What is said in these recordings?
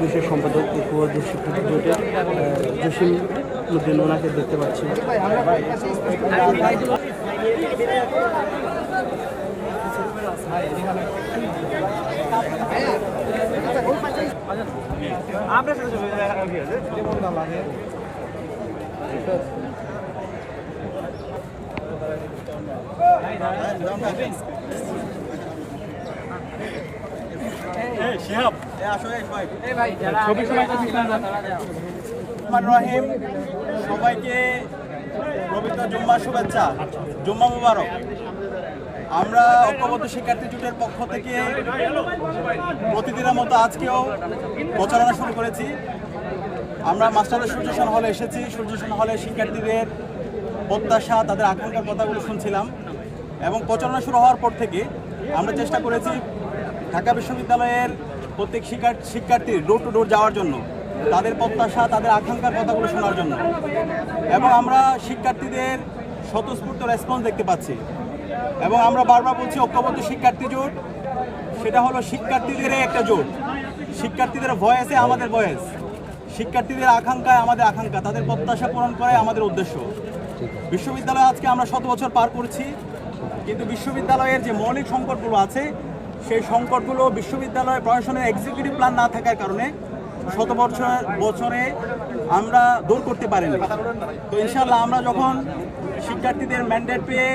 বিষয়ক সম্পাদক শিক্ষক জোটের জসিম উদ্দিন ওনাকে দেখতে পাচ্ছি। রহিম সবাইকে পবিত্র জুম্মা শুভেচ্ছা। জুম্মা মুবারক। আমরা ঐক্যবদ্ধ শিক্ষার্থী জোটের পক্ষ থেকে প্রতিদিনের মতো আজকেও প্রচারণা শুরু করেছি। আমরা মাস্টারের সূর্যসন হলে এসেছি। সূর্যসন হলে শিক্ষার্থীদের প্রত্যাশা তাদের আকাঙ্ক্ষার কথাগুলো শুনছিলাম। এবং প্রচারণা শুরু হওয়ার পর থেকে আমরা চেষ্টা করেছি ঢাকা বিশ্ববিদ্যালয়ের প্রত্যেক শিক্ষার্থী শিক্ষার্থীর ডোর টু ডোর যাওয়ার জন্য, তাদের প্রত্যাশা, তাদের আকাঙ্ক্ষার কথাগুলো শোনার জন্য। এবং আমরা শিক্ষার্থীদের স্বতঃস্ফূর্ত রেসপন্স দেখতে পাচ্ছি। এবং আমরা বারবার বলছি, ঐক্যবদ্ধ শিক্ষার্থী জোট, সেটা হলো শিক্ষার্থীদের একটা জোট। শিক্ষার্থীদের ভয়েসে আমাদের ভয়েস শিক্ষার্থীদের আকাঙ্ক্ষায় আমাদের আকাঙ্ক্ষা, তাদের প্রত্যাশা পূরণ করাই আমাদের উদ্দেশ্য। বিশ্ববিদ্যালয়ে আজকে আমরা শত বছর পার করছি, কিন্তু বিশ্ববিদ্যালয়ের যে মৌলিক সংকটগুলো আছে সেই সংকটগুলো বিশ্ববিদ্যালয় প্রশাসনের এক্সিকিউটিভ প্ল্যান না থাকার কারণে শত বছর, বছরে আমরা দূর করতে পারিনি। তো ইনশাল্লাহ আমরা যখন শিক্ষার্থীদের ম্যান্ডেট পেয়ে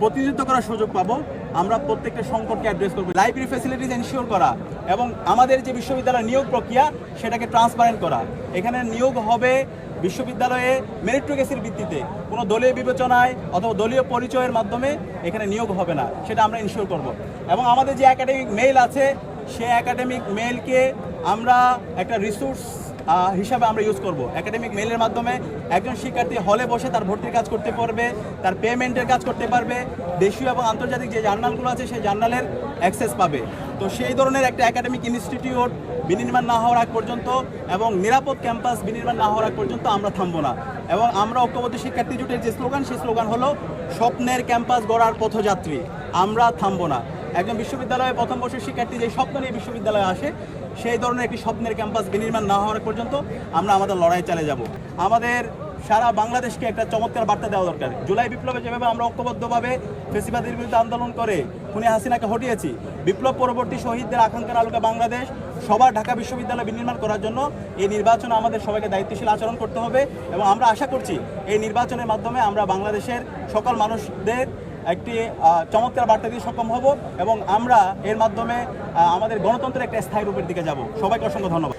প্রতিনিধিত্ব করার সুযোগ পাবো আমরা প্রত্যেকটা সংকটকে অ্যাড্রেস করব। লাইব্রেরি ফ্যাসিলিটিস এনশিওর করা এবং আমাদের যে বিশ্ববিদ্যালয়ের নিয়োগ প্রক্রিয়া, সেটাকে ট্রান্সপারেন্ট করা। এখানে নিয়োগ হবে বিশ্ববিদ্যালয়ে মেরিটোকেসির ভিত্তিতে। কোনো দলীয় বিবেচনায় অথবা দলীয় পরিচয়ের মাধ্যমে এখানে নিয়োগ হবে না। সেটা আমরা ইনশিওর করব। এবং আমাদের যে একাডেমিক মেইল আছে, সে একাডেমিক মেইলকে আমরা একটা রিসোর্স হিসাবে আমরা ইউজ করব। একাডেমিক মেলের মাধ্যমে একজন শিক্ষার্থী হলে বসে তার ভর্তির কাজ করতে পারবে, তার পেমেন্টের কাজ করতে পারবে, দেশীয় এবং আন্তর্জাতিক যে জার্নালগুলো আছে সেই জার্নালের অ্যাক্সেস পাবে। তো সেই ধরনের একটা একাডেমিক ইনস্টিটিউট বিনির্মাণ না হওয়ার আগ পর্যন্ত এবং নিরাপদ ক্যাম্পাস বিনির্মাণ না হওয়ার আগ পর্যন্ত আমরা থামবো না। এবং আমরা ঐক্যবদ্ধ শিক্ষার্থী জোটের যে স্লোগান সেই স্লোগান হলো, স্বপ্নের ক্যাম্পাস গড়ার পথযাত্রী। আমরা থামবো না। একজন বিশ্ববিদ্যালয়ে প্রথম বর্ষের শিক্ষার্থী যে স্বপ্ন নিয়ে বিশ্ববিদ্যালয়ে আসে, সেই ধরনের একটি স্বপ্নের ক্যাম্পাস বিনির্মাণ না হওয়ার পর্যন্ত আমরা আমাদের লড়াই চালিয়ে যাব। আমাদের সারা বাংলাদেশকে একটা চমৎকার বার্তা দেওয়া দরকার। জুলাই বিপ্লবে যেভাবে আমরা ঐক্যবদ্ধভাবে ফেসিবাদের বিরুদ্ধে আন্দোলন করে খুনি হাসিনাকে হটিয়েছি, বিপ্লব পরবর্তী শহীদদের আকাঙ্ক্ষার আলোকে বাংলাদেশ সবার ঢাকা বিশ্ববিদ্যালয় বিনির্মাণ করার জন্য এই নির্বাচনে আমাদের সবাইকে দায়িত্বশীল আচরণ করতে হবে এবং আমরা আশা করছি এই নির্বাচনের মাধ্যমে আমরা বাংলাদেশের সকল মানুষদের একটি চমৎকার বার্তা দিয়ে সক্ষম হব এবং আমরা এর মাধ্যমে আমাদের গণতন্ত্রের একটা স্থায়ী রূপের দিকে যাব। সবাইকে অসংখ্য ধন্যবাদ।